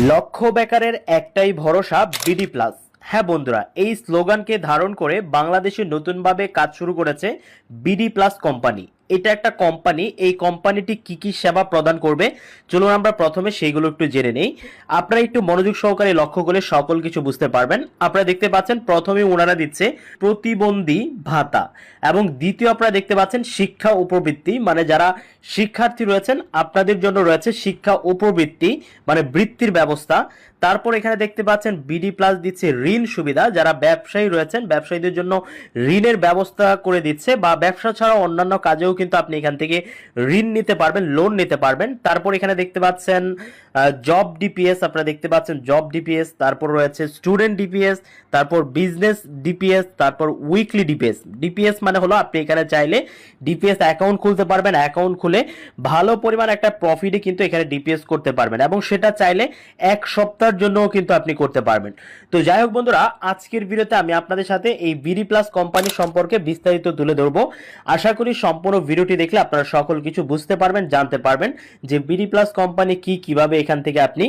লক্ষ্য বেকারের একটাই ভরসা বিডি প্লাস হ্যাঁ বন্ধুরা, এই স্লোগানকে ধারণ করে বাংলাদেশে নতুনভাবে কাজ শুরু করেছে বিডি প্লাস কোম্পানি এটা একটা কোম্পানি এই কোম্পানিটি কি কি সেবা প্রদান করবে? চলুন আমরা প্রথমে সেইগুলো একটু জেনে নেই। আপনারা একটু মনোযোগ সহকারে লক্ষ্য করলে সকল কিছু বুঝতে পারবেন। আপনারা দেখতে পাচ্ছেন প্রথমে ওনারা দিচ্ছে প্রতিবন্ধী ভাতা এবং দ্বিতীয় আপনারা দেখতে পাচ্ছেন শিক্ষা উপবৃত্তি মানে যারা শিক্ষার্থী রয়েছেন, আপনাদের জন্য রয়েছে শিক্ষা উপবৃত্তি মানে বৃত্তির ব্যবস্থা। তারপর এখানে দেখতে পাচ্ছেন বিডি প্লাস দিচ্ছে ঋণ সুবিধা, যারা ব্যবসায়ী রয়েছেন, ব্যবসায়ীদের জন্য ঋণের ব্যবস্থা করে দিচ্ছে বা ব্যবসা ছাড়াও অন্যান্য কাজেও কিন্তু আপনি এখান থেকে ঋণ নিতে পারবেন লোন নিতে পারবেন। তারপর এখানে দেখতে পাচ্ছেন জব ডিপিএস আপনারা দেখতে পাচ্ছেন জব ডিপিএস তারপর রয়েছে স্টুডেন্ট ডিপিএস তারপর বিজনেস ডিপিএস তারপর উইকলি ডিপিএস ডিপিএস মানে হলো আপনি এখানে চাইলে ডিপিএস অ্যাকাউন্ট খুলতে পারবেন অ্যাকাউন্ট খুলে ভালো পরিমাণ একটা প্রফিটে কিন্তু এখানে ডিপিএস করতে পারবেন এবং সেটা চাইলে এক সপ্তাহের জন্যও কিন্তু আপনি করতে পারবেন। তো যাই হোক বন্ধুরা, আজকের ভিডিওতে আমি আপনাদের সাথে এই বিডি প্লাস কোম্পানি সম্পর্কে বিস্তারিত তুলে ধরবো। আশা করি সম্পূর্ণ ভিডিওটি দেখলে আপনারা সকল কিছু বুঝতে পারবেন, জানতে পারবেন যে বিডি প্লাস কোম্পানি কি কীভাবে এখান থেকে আপনি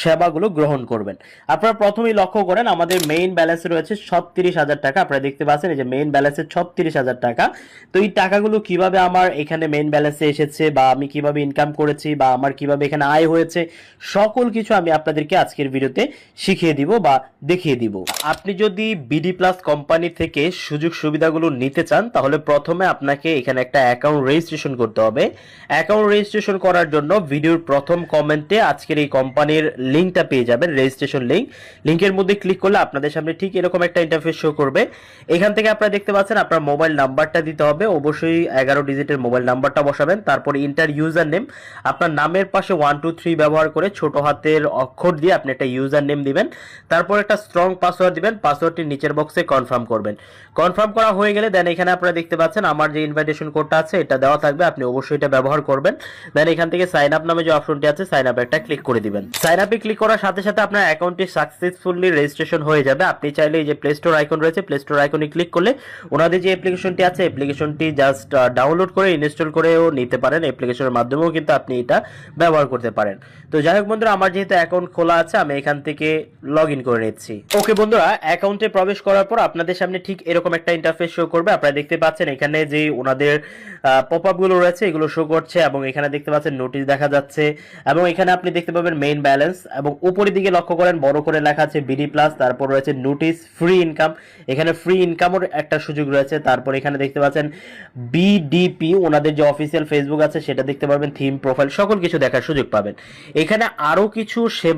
সেবাগুলো গ্রহণ করবেন। আপনারা প্রথমেই লক্ষ্য করেন, আমাদের মেইন ব্যালেন্সে রয়েছে ছত্রিশ হাজার টাকা। আপনারা দেখতে পাচ্ছেন এই যে মেইন ব্যালেন্সে ছত্রিশ হাজার টাকা। তো এই টাকাগুলো কীভাবে আমার এখানে মেইন ব্যালেন্সে এসেছে বা আমি কীভাবে ইনকাম করেছি বা আমার কীভাবে এখানে আয় হয়েছে, সকল কিছু আমি আপনাদেরকে আজকের ভিডিওতে শিখিয়ে দিব বা দেখিয়ে দিব। আপনি যদি বিডি প্লাস কোম্পানি থেকে সুযোগ সুবিধাগুলো নিতে চান, তাহলে প্রথমে আপনাকে এখানে একটা অ্যাকাউন্ট রেজিস্ট্রেশন করতে হবে। অ্যাকাউন্ট রেজিস্ট্রেশন করার জন্য ভিডিওর প্রথম কমেন্টে আজকের এই কোম্পানির লিঙ্কটা পেয়ে যাবেন রেজিস্ট্রেশন লিঙ্ক লিঙ্কের মধ্যে ক্লিক করলে আপনাদের সামনে ঠিক এরকম একটা ইন্টারফেস শো করবে। এখান থেকে আপনারা দেখতে পাচ্ছেন আপনার মোবাইল নাম্বারটা দিতে হবে। অবশ্যই এগারো ডিজিটের মোবাইল নাম্বারটা বসাবেন। তারপর ইন্টার ইউজার নেম আপনার নামের পাশে ওয়ান টু থ্রি ব্যবহার করে ছোট হাতের অক্ষর দিয়ে আপনি একটা ইউজার নেম দিবেন। তারপর একটা স্ট্রং পাসওয়ার্ড দিবেন। পাসওয়ার্ডটি নিচের বক্সে কনফার্ম করবেন। কনফার্ম করা হয়ে গেলে দেন এখানে আপনারা দেখতে পাচ্ছেন আমার যে ইনভাইটেশন কোডটা আছে, এটা দেওয়া থাকবে, আপনি অবশ্যই এটা ব্যবহার করবেন। দেন এখান থেকে সাইন আপ নামে যে অপশনটি আছে সাইন আপ একটা ক্লিক করে দিবেন। সাইন আপে ক্লিক করার সাথে সাথে আপনার অ্যাকাউন্টটি সাকসেসফুলি রেজিস্ট্রেশন হয়ে যাবে। আপনি চাইলে যে প্লে স্টোর আইকন রয়েছে প্লে স্টোর আইকনে ক্লিক করলে ওনাদের যে অ্যাপ্লিকেশনটি আছে অ্যাপ্লিকেশনটি জাস্ট ডাউনলোড করে ইনস্টল করেও নিতে পারেন। অ্যাপ্লিকেশনের মাধ্যমেও কিন্তু আপনি এটা ব্যবহার করতে পারেন। তো যাই হোক বন্ধুরা, আমার যেহেতু অ্যাকাউন্ট খোলা আছে, আমি এখান থেকে লগ ইন করে নিচ্ছি। ওকে বন্ধুরা অ্যাকাউন্টে প্রবেশ করার পর আপনাদের সামনে ঠিক এরকম একটা ইন্টারফেস শো করবে। আপনারা দেখতে পাচ্ছেন এখানে যে ওনাদের পপ আপগুলো রয়েছে, এগুলো শো করছে এবং এখানে দেখতে পাচ্ছেন নোটিশ দেখা যাচ্ছে এবং এখানে আপনি দেখতে পাবেন মেইন ব্যালেন্স এবং উপরের দিকে লক্ষ্য করেন, বড় করে লেখা আছে বিডি প্লাস তারপর রয়েছে নোটিশ ফ্রি ইনকাম এখানে ফ্রি ইনকামের একটা সুযোগ রয়েছে, তারপর এখানে দেখতে পাচ্ছেন বিডিপি ওনাদের যে অফিসিয়াল ফেসবুক আছে, সেটা দেখতে পারবেন থিম প্রোফাইল সকল কিছু দেখার সুযোগ পাবেন। এখানে আরও কিছু সেবা